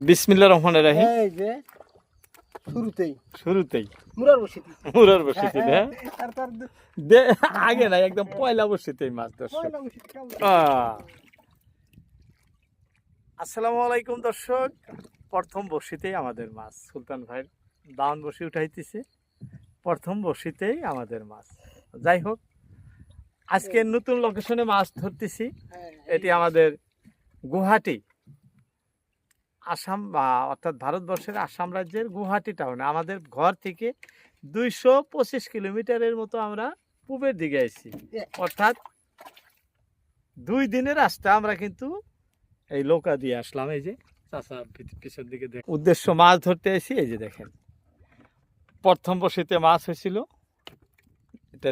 বিসমিল্লা রহমান রাহিম। এই যে শুরুতেই। শুরুতেই। মুরার বসিতি। মুরার বসিতে হ্যাঁ। আর তার দু- আগে নাই একদম পয়লা বসিতেই মাছ দর্শক আসসালামু আলাইকুম দর্শক। প্রথম বসিতেই আমাদের মাছ। সুলতান ভাই দাওয়ান বসি উঠাইতেছে। প্রথম বসিতেই আমাদের মাছ। যাই হোক আজকে নতুন লোকেশনে মাছ ধরতেছি। হ্যাঁ, এটি আমাদের গুয়াহাটি আসাম বা অর্থাৎ ভারতবর্ষের আসাম রাজ্যের গুয়াহাটি টাউনে আমাদের ঘর থেকে দুইশো পঁচিশ কিলোমিটারের মতো আমরা পূবের দিকে আইছি। অর্থাৎ দুই দিনের রাস্তা আমরা কিন্তু এই নৌকা দিয়ে আসলাম। এই যে চাষা পিছন দিকে দেখ উদ্দেশ্য মাছ ধরতে এসি এই যে দেখেন প্রথম বসিতে মাছ হয়েছিল। এটা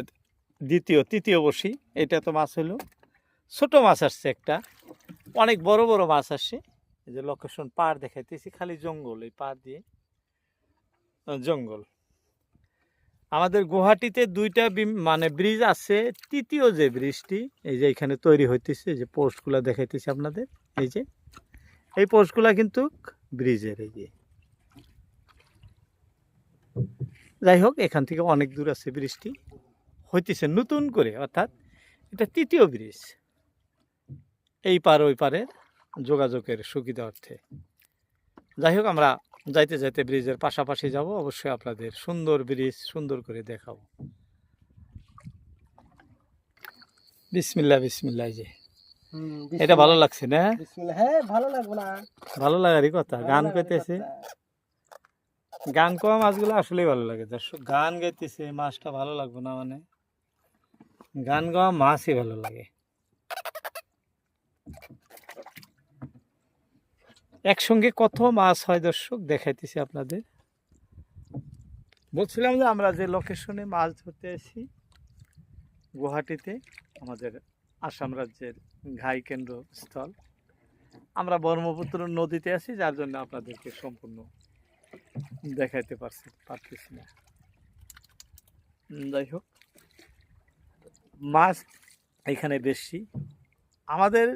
দ্বিতীয় তৃতীয় বসি। এটা তো মাছ হলো। ছোট মাছ আসছে একটা। অনেক বড় বড় মাছ আসছে। এই যে লোকেশন পাড় দেখাইতেছি, খালি জঙ্গল, এই পাড় দিয়ে। জঙ্গল। আমাদের গুয়াহাটিতে দুইটা মানে ব্রিজ আছে, তৃতীয় যে ব্রিজটি এই যে এখানে তৈরি হইতেছে, এই যে পোস্টগুলো দেখাইতেছি আপনাদের, এই যে। এই পোস্টগুলা কিন্তু ব্রিজের এই যে। যাই হোক, এখান থেকে অনেক দূর আছে ব্রিজটি হইতেছে নতুন করে, অর্থাৎ এটা তৃতীয় ব্রিজ এই পার, ওই পারের। যোগাযোগের সুবিধা অর্থে। যাই হোক আমরা যাইতে যাইতে ব্রিজের পাশাপাশি যাব অবশ্যই আপনাদের সুন্দর ব্রিজ সুন্দর করে দেখাবো। বিসমিল্লা বিসমিল্লা যে। এটা ভালো লাগছে না? হ্যাঁ ভালো লাগবে না। ভালো লাগারই কথা গান গাইতেছে। গান কওয়া মাছগুলো আসলেই ভালো লাগে। দর্শক গান গাইতেছে মাছটা ভালো লাগবে না মানে? গান গাওয়া মাছই ভালো লাগে। একসঙ্গে কত মাছ হয় দর্শক? দেখাইতেছি আপনাদের। বলছিলাম যে আমরা যে লোকেশনে মাছ ধরতে এসেছি গুয়াহাটিতে, আমাদের আসাম রাজ্যের ঘাই কেন্দ্র স্থল, আমরা ব্রহ্মপুত্র নদীতে আছি, যার জন্য আপনাদেরকে সম্পূর্ণ দেখাইতে পারছি, পারতেছি না। যাই হোক, মাছ এখানে বেশি। আমাদের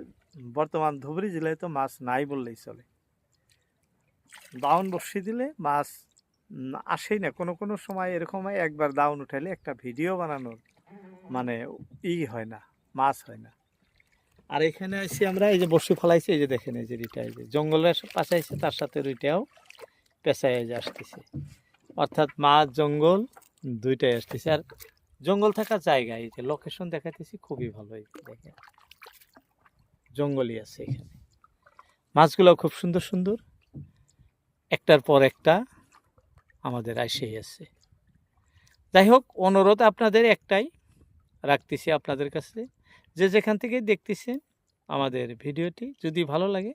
বর্তমান ধুবড়ি জেলায় তো মাছ নাই বললেই চলে। দাউন বসি দিলে মাছ আসেই না। কোনো কোনো সময় এরকম একবার দাউন উঠাইলে একটা ভিডিও বানানোর মানে ই হয় না, মাছ হয় না। আর এখানে আছি আমরা, এই যে বসি ফলাইছি, এই যে দেখেন, এই যে রিটা, এই যে জঙ্গলের পাশে আছে তার সাথে রুইটাও পেঁচায় যে আসতেছে। অর্থাৎ মাছ, জঙ্গল, দুইটাই আসতেছে। আর জঙ্গল থাকা জায়গা, এই যে লোকেশন দেখাইতেছি, খুবই ভালো, এই দেখেন। জঙ্গলই আছে এখানে। মাছগুলো খুব সুন্দর সুন্দর। একটার পর একটা আমাদের আইসেই আছে। যাই হোক, অনুরোধ আপনাদের একটাই রাখতেছি আপনাদের কাছে। যে যেখান থেকে দেখতেছেন আমাদের ভিডিওটি, যদি ভালো লাগে,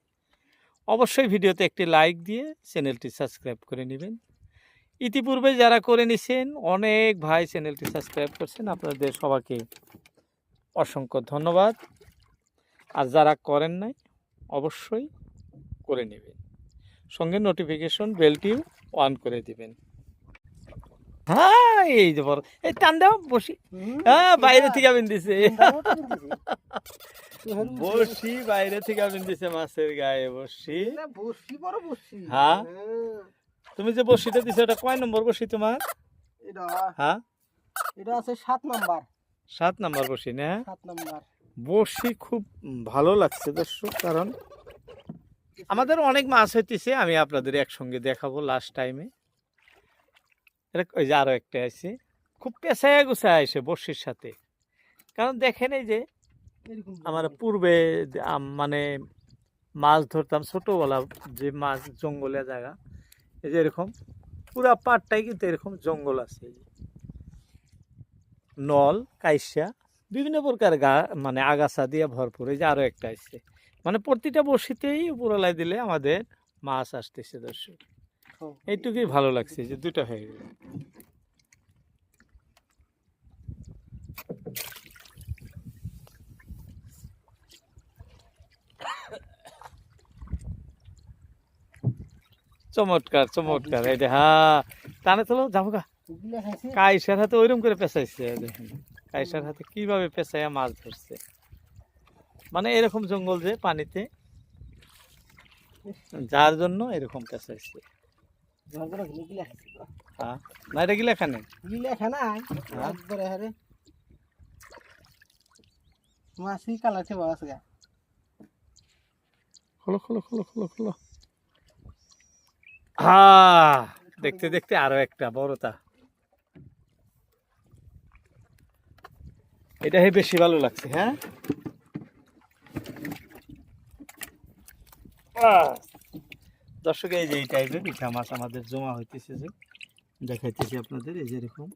অবশ্যই ভিডিওতে একটি লাইক দিয়ে চ্যানেলটি সাবস্ক্রাইব করে নেবেন। ইতিপূর্বে যারা করে নিছেন, অনেক ভাই চ্যানেলটি সাবস্ক্রাইব করছেন, আপনাদের সবাইকে অসংখ্য ধন্যবাদ। আর যারা করেন নাই, অবশ্যই করে নেবেন। সঙ্গে নোটিফিকেশন বেলটিও অন করে দিবেন। হ্যাঁ এই যে বড়। এই টান দাও বসি। হ্যাঁ বাইরে থেকে আবিন দিছে। বসি বাইরে থেকে আবিন দিছে মাছের গায়ে বসি। না, বসি বড় বসি। হ্যাঁ? হ্যাঁ, তুমি যে বসিটা দিছো এটা কয় নম্বর বসি তোমার? এটা হ্যাঁ। এটা আছে সাত নাম্বার। সাত নম্বর বসি না? সাত নাম্বার। বসি খুব ভালো লাগছে দর্শক কারণ আমাদের অনেক মাছ হইতেছে আমি আপনাদের একসঙ্গে দেখাবো লাস্ট টাইমে ওই যে আরও একটা আছে। খুব পেঁচায় গুছায় আসে বসির সাথে। কারণ দেখেন এই যে আমার পূর্বে মানে মাছ ধরতাম ছোটোবেলা যে মাছ জঙ্গলে জায়গা এই যে এরকম পুরা পাটটাই কিন্তু এরকম জঙ্গল আছে। নল কাইসা বিভিন্ন প্রকার গা মানে আগাছা দিয়ে ভরপুর। এই যে আরও একটা আসছে মানে প্রতিটা বসিতেই উপরালাই দিলে আমাদের মাছ আসতেছে দর্শক। এইটুকুই ভালো লাগছে যে দুটো হয়ে গেল। চমৎকার চমৎকার। যে হ্যাঁ টানে চলো খাইছে কাইসার হাতে ওইরকম করে পেঁচাইছে দেখেন। কাইসার হাতে কীভাবে পেঁচাইয়া মাছ ধরছে। মানে এরকম জঙ্গল যে পানিতে। যার জন্য এরকম তো। হ্যাঁ। না এটা গিলা খানে গিলে খানা হ্যাঁ। একবারে হারে মাছি কালাতে বাস গা। খোলো খোলো খোলো খোলো খোলো। হ্যাঁ দেখতে দেখতে আরও একটা বড়টা এটা হে বেশি ভালো লাগছে হ্যাঁ? দর্শক, এই যে এই টাইপের পিঠা মাছ আমাদের জমা হইতেছে যে, দেখাইতেছি আপনাদের, এই যে এরকম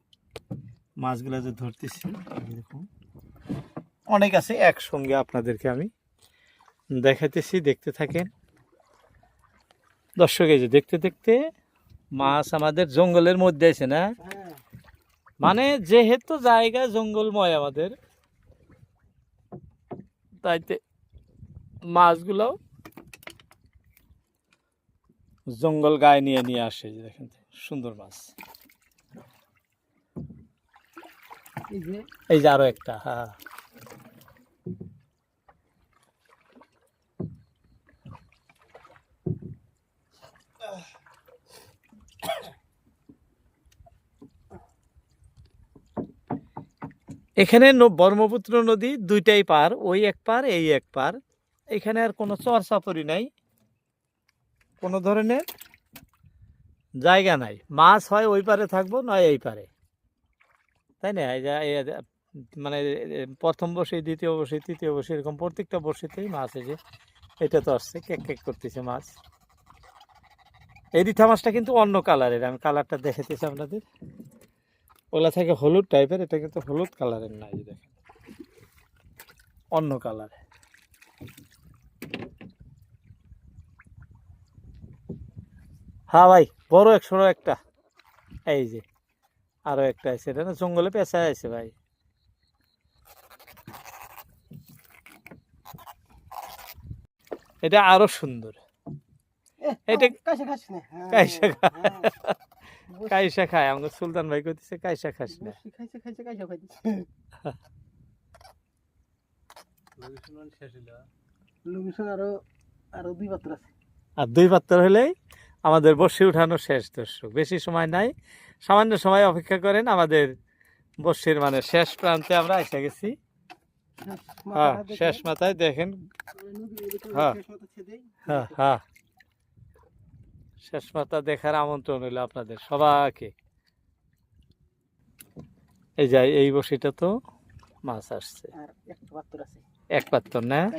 মাছগুলো যে ধরতেছি এরকম। অনেক আছে, একসঙ্গে আপনাদেরকে আমি দেখাইতেছি, দেখতে থাকেন। দর্শক, এই যে দেখতে দেখতে মাছ আমাদের জঙ্গলের মধ্যে আছে না? মানে যেহেতু জায়গা জঙ্গলময় আমাদের, তাইতে মাছগুলো জঙ্গল গায়ে নিয়ে নিয়ে আসে দেখেন সুন্দর মাছ। এই যে আরও একটা হ্যাঁ এখানে ব্রহ্মপুত্র নদী দুইটাই পার, ওই এক পার, এই এক পার। এখানে আর কোনো চর চাপড়ি নাই। কোনো ধরনের? জায়গা নাই। মাছ হয় ওই পারে থাকব, নয় এই পারে। তাই না? এই মানে প্রথম বসে দ্বিতীয় বসে তৃতীয় বসে এরকম প্রত্যেকটা বসেতেই মাছ এই যে, এটা তো আসছে, কেক কেক করতেছে মাছ। এই রিঠা মাছটা কিন্তু অন্য কালারের, আমি কালারটা দেখাতেছি আপনাদের। ওগুলা থেকে হলুদ টাইপের এটা কিন্তু হলুদ কালারের না, এই দেখেন। অন্য কালার হ্যাঁ ভাই বড় একশো একটা। এই যে আরও একটা আছে এটা না জঙ্গলে পেঁচা আছে ভাই। এটা আরও সুন্দর। এটা- কাইসা খাস না? হ্যাঁ, কাইসা হ্যাঁ। কাইসা খায় আমাকে সুলতান ভাই কইতেছে কাইসা খাস না। আরও আরও দুই পাত্র আছে। পাত্র আমাদের বসে উঠানো শেষ দর্শক। বেশি সময় নাই। সামান্য সময় অপেক্ষা করেন আমাদের বর্ষির মানে শেষ প্রান্তে আমরা এসে গেছি। হ্যাঁ শেষ মাথায় দেখেন। হ্যাঁ। শেষ মাথা হ্যাঁ হ্যাঁ। শেষ মাথা দেখার আমন্ত্রণ হইল আপনাদের সবাইকে। এই যাই এই বসিটা তো মাছ আসছে। পাত্র এক পাত্র না?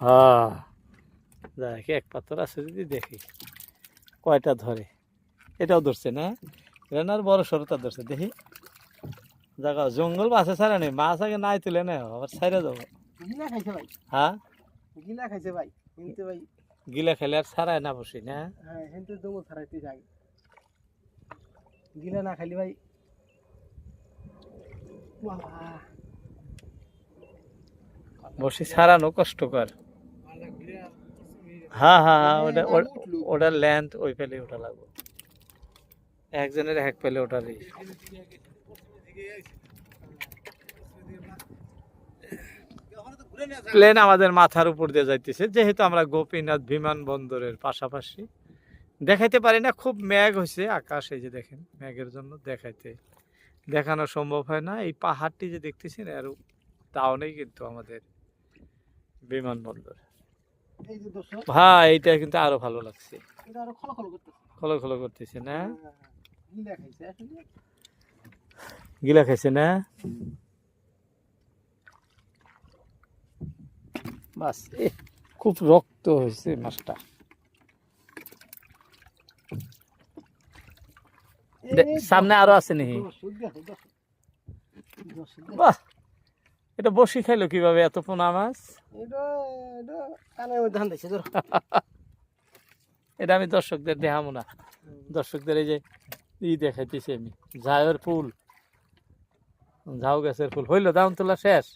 হ্যাঁ। দেখ এক পাথর আছে যদি দেখি। কয়টা ধরে? এটাও ধরছে না এটা না আর বড় সরতা ধরছে দেখি। জায়গা জঙ্গল মাছে ছাড়া নেই। মাছ আগে নাই তুলে না আবার ছাইরা যাব গিলা খাইছে ভাই। হ্যাঁ? গিলা খাইছে ভাই কিন্তু ভাই গিলা খেলে আর ছাড়ায় না বসি না? হ্যাঁ কিন্তু দমু ছাড়াইতে যাই। গিলা না খাইলে ভাই বসি ছাড়ানো কষ্টকর। হ্যাঁ হ্যাঁ হ্যাঁ ওটা ওটা- লেন্থ ওই পেলে ওটা লাগবে। একজনের এক পেলে ওটারই। প্লেন আমাদের মাথার উপর দিয়ে যাইতেছে যেহেতু আমরা গোপীনাথ বিমানবন্দরের পাশাপাশি। দেখাইতে পারি না খুব মেঘ হয়েছে আকাশ এই যে দেখেন মেঘের জন্য দেখাইতে দেখানো সম্ভব হয় না। এই পাহাড়টি যে দেখতেছেন আর টাউনেই কিন্তু আমাদের বিমানবন্দর হ্যাঁ এইটা কিন্তু আরও ভালো লাগছে। এটা খলো খলো করতেছে। না? হ্যাঁ, গিলা খাইছে আসলে। গিলা খাইছে না? বাস এ, খুব রক্ত হয়েছে মাছটা। সামনে আরও আছে নি? দর্শক দেখো দর্শক দর্শক দেখো। বাহ! এটা বসি খাইলো কীভাবে এত পোনা মাছ? এটা আমি দর্শকদের দেখাবো না। দর্শকদের এই যে ই দেখাইতেছি আমি ঝাউয়ের ফুল ঝাউ গাছের ফুল। হইল দাম তোলা শেষ?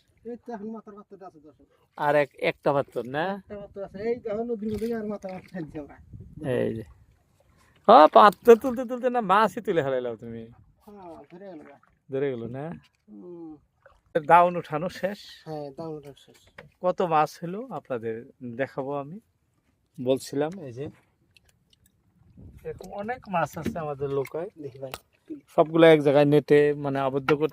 আর এক একটা পাত্র না? এই যে। হ্যাঁ পাত্র তুলতে তুলতে না মাছই তুলে হারাইলাম তুমি। হ্যাঁ ধরে গেল না? দাউন উঠানো শেষ। হ্যাঁ শেষ। কত মাছ হলো? আপনাদের দেখাবো আমি। বলছিলাম এই যে এরকম অনেক মাছ আছে আমাদের লোকায়। দেখি ভাই। সবগুলো এক জায়গায় নেটে মানে আবদ্ধ করতে